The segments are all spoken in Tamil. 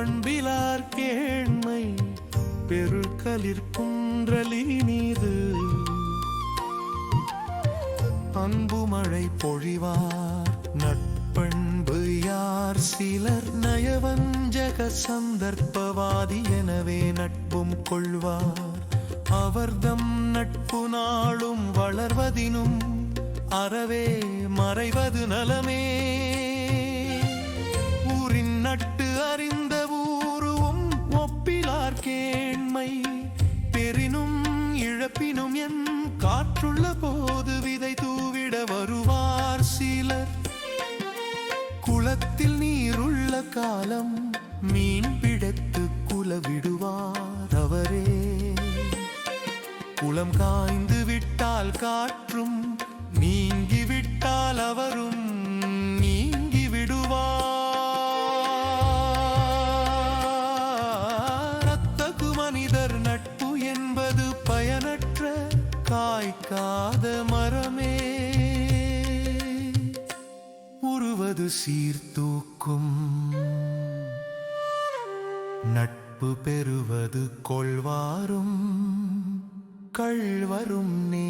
பண்பிலார் கேண்மை பெருக்கலிற்குன்றலி நீது அன்பு மழை பொழிவார் நட்பண்பு யார் சிலர் நயவஞ்சக சந்தர்ப்பவாதி எனவே நட்பும் கொள்வார். அவர்தம் நட்பு நாளும் வளர்வதினும் அறவே மறைவது நலமே. ஒப்பிலார் கேண்மை பெரினும் இழப்பினும் என் காற்றுள்ள போது விதை தூவிட வருவார் சிலர். குளத்தில் நீருள்ள காலம் மீன் பிடித்து குலவிடுவார் அவரே. குளம் காய்ந்து விட்டால் காற்றும் காய்க்காத மரமே உருவது சீர்தூக்கும் நட்பு பெறுவது கொள்வாரும் கள்வரும் நே.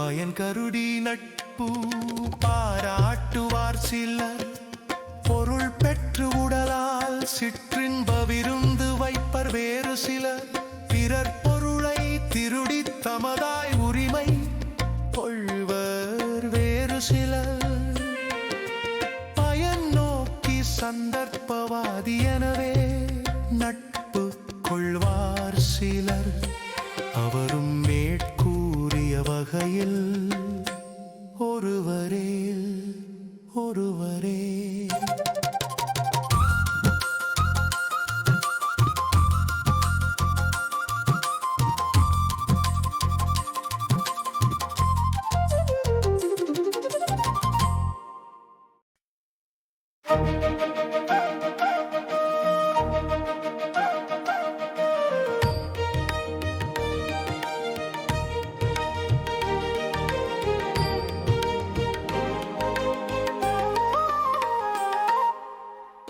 பயன் கருடி நட்பு பாராட்டுவார் சிலர். பொருள் பெற்று உடலால் சிற்றின்ப விருந்து வைப்பர் வேறு சிலர். பிறர் பொருளை திருடி தமதாய் உரிமை கொள்வர் வேறு சிலர். பயன் நோக்கி சந்தர்ப்பவாதி எனவே நட்பு கொள்வார் சிலர். அவரும் வகையில்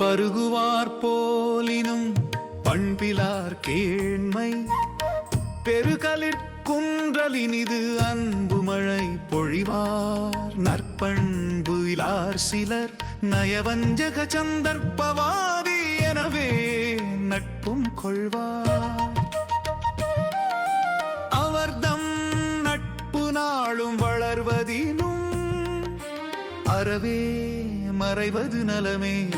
பருகுவார் போலினும் பண்பிலார் கேண்மை. பெருகலிற்குன்றலினிது அன்பு மழை பொழிவார். நற்பண்பு இலார் சிலர் நயவஞ்சக சந்தர்ப்பவாதி எனவே நட்பும் கொள்வார். அவர்தம் நட்பு நாளும் வளர்வதினும் அறவே மறைவது நலமே.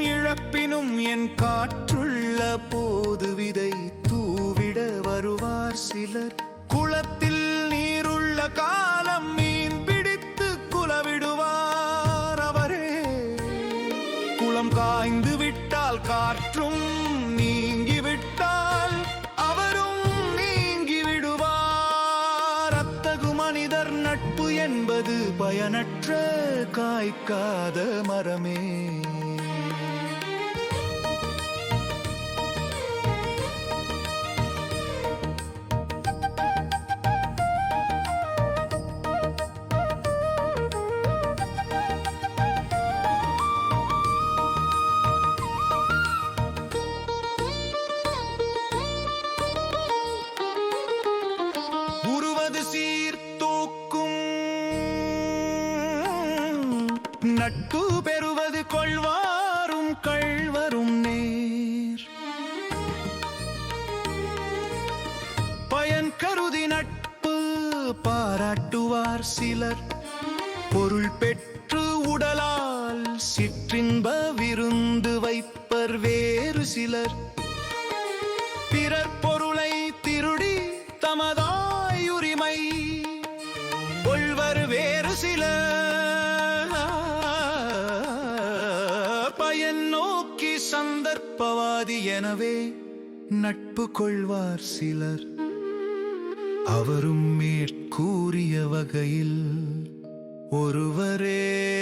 இழப்பினும் என் காற்றுள்ள போது விதை தூவிட வருவார் சிலர். குளத்தில் நீருள்ள காலம் மீன் பிடித்து குலவிடுவார் அவரே. குளம் காய்ந்து விட்டால் காற்றும் நீங்கிவிட்டால் அவரும் நீங்கிவிடுவார். அத்தகு மனிதர் நட்பு என்பது பயனற்ற காய்க்காத மரமே. நட்பு பெறுவது கொள்வாரும் கள்வரும் நேர். பயன் கருதி நட்பு பாராட்டுவார் சிலர். பொருள் பெற்று உடலால் சிற்றின்ப விருந்து வைப்பர் வேறு சிலர். பிறர் பொருளை திருடி தமதாயுரிமை. கொள்வர் வேறு சிலர். சந்தர்ப்பவாதி எனவே நட்பு கொள்வார் சிலர். அவரும் மேற்கூறிய வகையில் ஒருவரே.